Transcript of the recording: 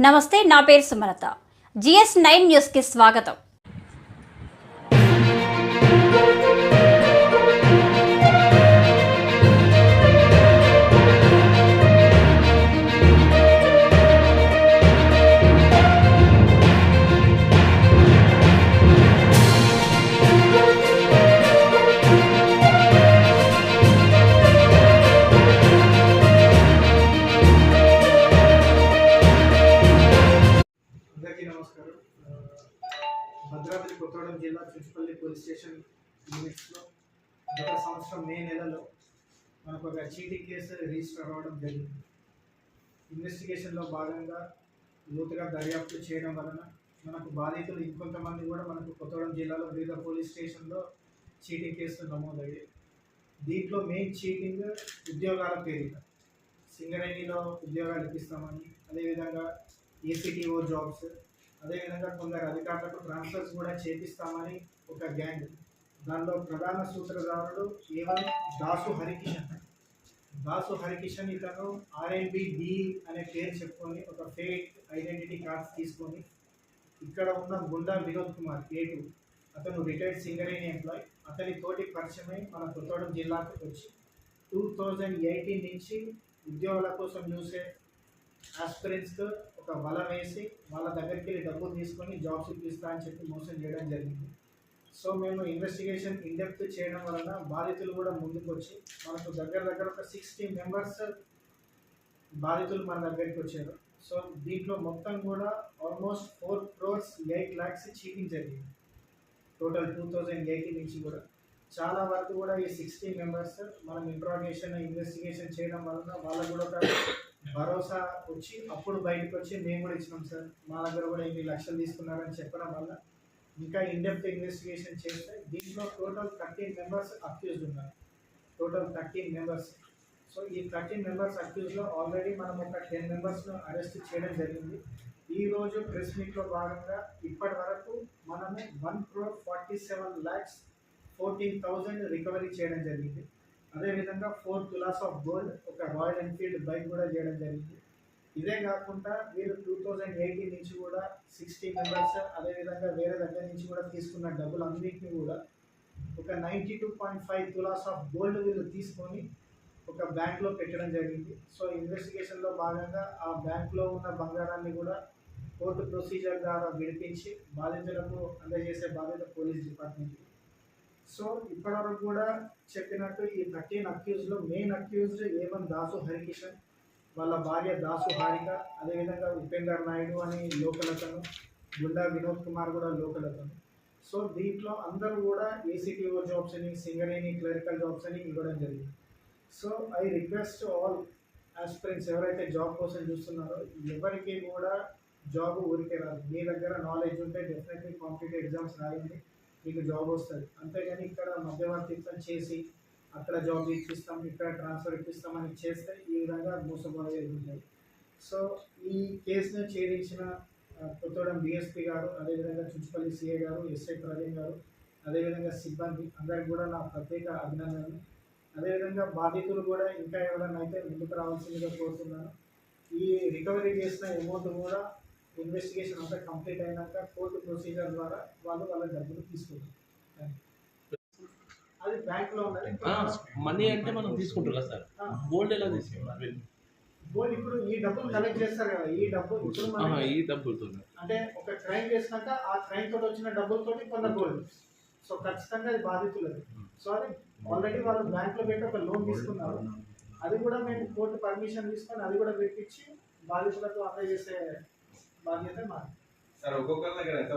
నమస్తే నా పేరు సుమలత. జిఎస్ నైన్ న్యూస్కి స్వాగతం. నమస్కారం. భద్రాద్రి కొత్తగూడెం జిల్లా చుంచుపల్లి పోలీస్ స్టేషన్ యూనిట్స్లో గత సంవత్సరం మే నెలలో మనకు ఒక చీటీ కేసు రిజిస్టర్ అవ్వడం జరిగింది. ఇన్వెస్టిగేషన్లో భాగంగా లోతుగా దర్యాప్తు చేయడం వలన మనకు బాధితులు ఇంకొంతమంది కూడా మనకు కొత్తగూడెం జిల్లాలో వివిధ పోలీస్ స్టేషన్లో చీటీ కేసులు నమోదయ్యాయి. దీంట్లో మెయిన్ చీటింగ్ ఉద్యోగాల పేరిట. సింగరేణిలో ఉద్యోగాలు ఇప్పిస్తామని అదేవిధంగా ఏసీటీఓ జాబ్స్ అదేవిధంగా కొందరు అధికారులకు ట్రాన్స్ఫర్స్ కూడా చేపిస్తామని ఒక గ్యాంగ్. దానిలో ప్రధాన సూత్రధారుడు ఏవన్ దాసు హరికిషన్. దాసు హరికిషన్ ఇతను ఆర్ఎన్బి డి అనే పేరు చెప్పుకొని ఒక ఫేక్ ఐడెంటిటీ కార్డ్స్ తీసుకొని ఇక్కడ ఉన్న గుండా వినోద్ కుమార్ కేటు అతను రిటైర్డ్ సింగరేణి ఎంప్లాయ్. అతని తోటి పరిచయమై మన కొత్తగూడెం జిల్లాకు వచ్చి టూ థౌజండ్ ఎయిటీన్ నుంచి ఉద్యోగాల కోసం చూసే ఆస్పిరెంట్స్తో ఒక వల వేసి వాళ్ళ దగ్గరికి వెళ్ళి డబ్బులు తీసుకొని జాబ్స్ ఇప్పిస్తా అని చెప్పి మోసం చేయడం జరిగింది. సో మేము ఇన్వెస్టిగేషన్ ఇండెప్త్ చేయడం వలన బాధితులు కూడా ముందుకు వచ్చి మనకు దగ్గర దగ్గర ఒక సిక్స్టీ మెంబర్స్ బాధితులు మన దగ్గరికి వచ్చారు. సో దీంట్లో మొత్తం కూడా almost four crores eight lakhs cheating జరిగింది. టోటల్ టూ థౌజండ్ ఎయిటీన్ నుంచి కూడా. చాలా వరకు కూడా ఈ సిక్స్టీ మెంబర్స్ మనం ఇంట్రాగేషన్ ఇన్వెస్టిగేషన్ చేయడం వలన వాళ్ళకు కూడా ఒక భరోసా వచ్చి అప్పుడు బయటకు వచ్చి మేము కూడా ఇచ్చినాం సార్. మా దగ్గర కూడా ఇన్ని లక్షలు తీసుకున్నారని చెప్పడం వల్ల ఇంకా ఇండెప్త్ ఇన్వెస్టిగేషన్ చేస్తే దీంట్లో టోటల్ థర్టీన్ మెంబర్స్ అక్యూజ్డ్ ఉన్నారు. టోటల్ థర్టీన్ మెంబర్స్ సో ఈ థర్టీన్ మెంబర్స్ అక్యూజ్లో ఆల్రెడీ మనం ఒక టెన్ మెంబర్స్ను అరెస్ట్ చేయడం జరిగింది. ఈ రోజు ప్రెస్ మీట్లో భాగంగా ఇప్పటి వరకు మనము one crore forty seven lakhs fourteen thousand recovery చేయడం జరిగింది. అదేవిధంగా ఫోర్ తులాస్ ఆఫ్ గోల్డ్ ఒక రాయల్ ఎన్ఫీల్డ్ బైక్ కూడా చేయడం జరిగింది. ఇదే కాకుండా వీరు టూ థౌజండ్ ఎయిటీన్ నుంచి కూడా సిక్స్టీ మెంబర్స్ అదేవిధంగా వేరే దగ్గర నుంచి కూడా తీసుకున్న డబ్బులు అన్నింటినీ కూడా ఒక ninety two point five tolas of gold వీళ్ళు తీసుకొని ఒక బ్యాంక్లో పెట్టడం జరిగింది. సో ఇన్వెస్టిగేషన్లో భాగంగా ఆ బ్యాంక్లో ఉన్న బంగారాన్ని కూడా కోర్టు ప్రొసీజర్ ద్వారా విడిపించి బాధితులకు అందజేసే బాధ్యత పోలీస్ డిపార్ట్మెంట్ సో ఇప్పటివరకు కూడా చెప్పినట్టు ఈ thirteen అక్యూజ్లో main accused A one Dasu Harikishan వాళ్ళ భార్య దాసు హారిక అదేవిధంగా ఉపేందర్ నాయుడు అని లోకలతను గుండా వినోద్ కుమార్ కూడా లోకలతను సో దీంట్లో అందరూ కూడా ఏసీటీఓ జాబ్స్ అని సింగరేణి క్లరికల్ జాబ్స్ అని ఇవ్వడం జరిగింది. So I request all aspirants ఎవరైతే జాబ్ కోసం చూస్తున్నారో ఎవరికి కూడా జాబ్ ఊరికే రాదు. మీ దగ్గర నాలెడ్జ్ ఉంటే డెఫినెట్లీ కాంపిటేటివ్ ఎగ్జామ్స్ రాయండి. మీకు జాబ్ వస్తుంది. అంతేగాని ఇక్కడ మధ్యవర్తిత్వం చేసి అక్కడ జాబ్ ఇప్పిస్తాం ఇక్కడ ట్రాన్స్ఫర్ ఇప్పిస్తామని చేస్తే ఈ విధంగా మోసపోయేది ఉంటాయి సో ఈ కేసును ఛేదించిన ఆ, కొత్తగూడెం డిఎస్పీ గారు అదేవిధంగా చుంచుపల్లి సిఏ గారు ఎస్ఐ ప్రవీణ్ గారు అదేవిధంగా సిబ్బంది అందరికి కూడా నా ప్రత్యేక అభినందనలు. అదేవిధంగా బాధితులు కూడా ఇంకా ఎవరైనా అయితే ముందుకు రావాల్సిందిగా కోరుతున్నాను. ఈ రికవరీ చేసిన అమౌంట్ కూడా ఇన్వెస్టిగేషన్ అంతా కంప్లీట్ అయినాక కోర్టు ప్రొసీజర్ ద్వారా వాళ్ళు వాళ్ళ డబ్బులు తీసుకుంటారు. అది బ్యాంక్లో ఉన్నది. మనీ అంటే మనం తీసుకుంటారా సార్. గోల్డ్ ఎలా తీసుకుంటారు గోల్డ్ ఇప్పుడు ఈ డబ్బులు కలెక్ట్ చేస్తారు కదా ఈ డబ్బు ఇప్పుడు ఈ డబ్బులతో అంటే ఒక క్రైమ్ చేసినాక ఆ క్రైమ్ తోటి వచ్చిన డబ్బులతోటి కొంత గోల్డ్ సో ఖచ్చితంగా అది బాధితులది. సో అది ఆల్రెడీ వాళ్ళు బ్యాంక్లో పెట్టి ఒక లోన్ తీసుకున్నారు. అది కూడా మేము కోర్టు పర్మిషన్ తీసుకొని అది కూడా పెట్టించి బాధితులకు అందజేసే బాధ్యత మాది సార్ ఒక్కొక్కరి దగ్గర ఎంత